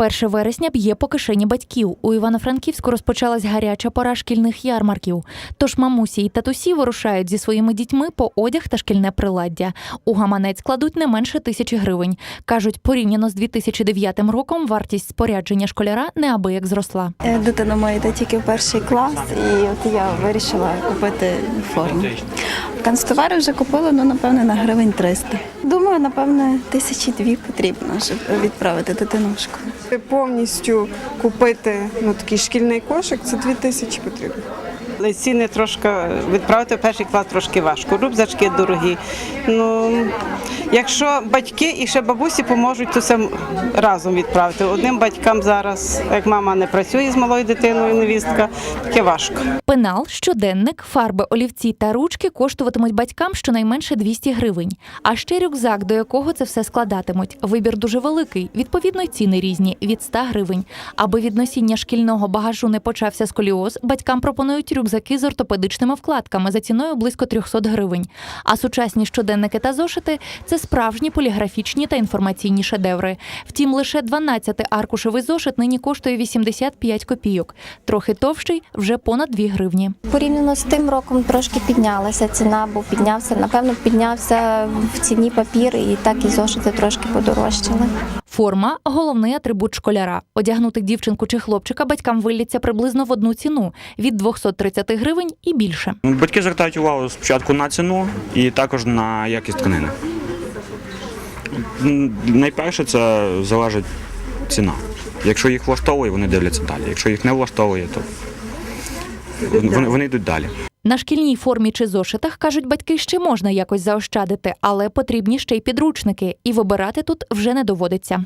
1 вересня б'є по кишені батьків. У Івано-Франківську розпочалась гаряча пора шкільних ярмарків. Тож мамусі і татусі вирушають зі своїми дітьми по одяг та шкільне приладдя. У гаманець кладуть не менше тисячі гривень. Кажуть, порівняно з 2009 роком вартість спорядження школяра неабияк зросла. Е, Дитина моя йде тільки в перший клас, і от я вирішила купити форму. Канцтовари вже купила, ну напевне, на гривень 300. Думаю, напевне, тисячі дві потрібно, щоб відправити дитину в школу. Повністю купити ну, такий шкільний кошик це дві тисячі потрібно. Ціни трошки відправити в перший клас трошки важко. Рюкзачки дорогі. Ну якщо батьки і ще бабусі поможуть, то все разом відправити. Одним батькам зараз, як мама не працює з малою дитиною, невістка, таке важко. Пенал, щоденник, фарби, олівці та ручки коштуватимуть батькам щонайменше 200 гривень. А ще рюкзак, до якого це все складатимуть. Вибір дуже великий. Відповідно, ціни різні від 100 гривень. Аби від носіння шкільного багажу не почався сколіоз, батькам пропонують рюкзаки з ортопедичними вкладками за ціною близько 300 гривень. А сучасні щоденники та зошити це справжні поліграфічні та інформаційні шедеври. Втім, лише 12 аркушевий зошит нині коштує 85 копійок. Трохи товщий вже понад 2 гривні. Порівняно з тим роком трошки піднялася ціна, бо піднявся, напевно, піднявся в ціні папір, і так і зошити трошки подорожчали. Форма головний атрибут школяра. Одягнути дівчинку чи хлопчика батькам виллється приблизно в одну ціну від 230 гривень і більше. Батьки звертають увагу спочатку на ціну і також на якість тканини. Найперше це залежить ціна. Якщо їх влаштовує, вони дивляться далі. Якщо їх не влаштовує, то вони, вони йдуть далі. На шкільній формі чи зошитах кажуть батьки, ще можна якось заощадити, але потрібні ще й підручники, і вибирати тут вже не доводиться.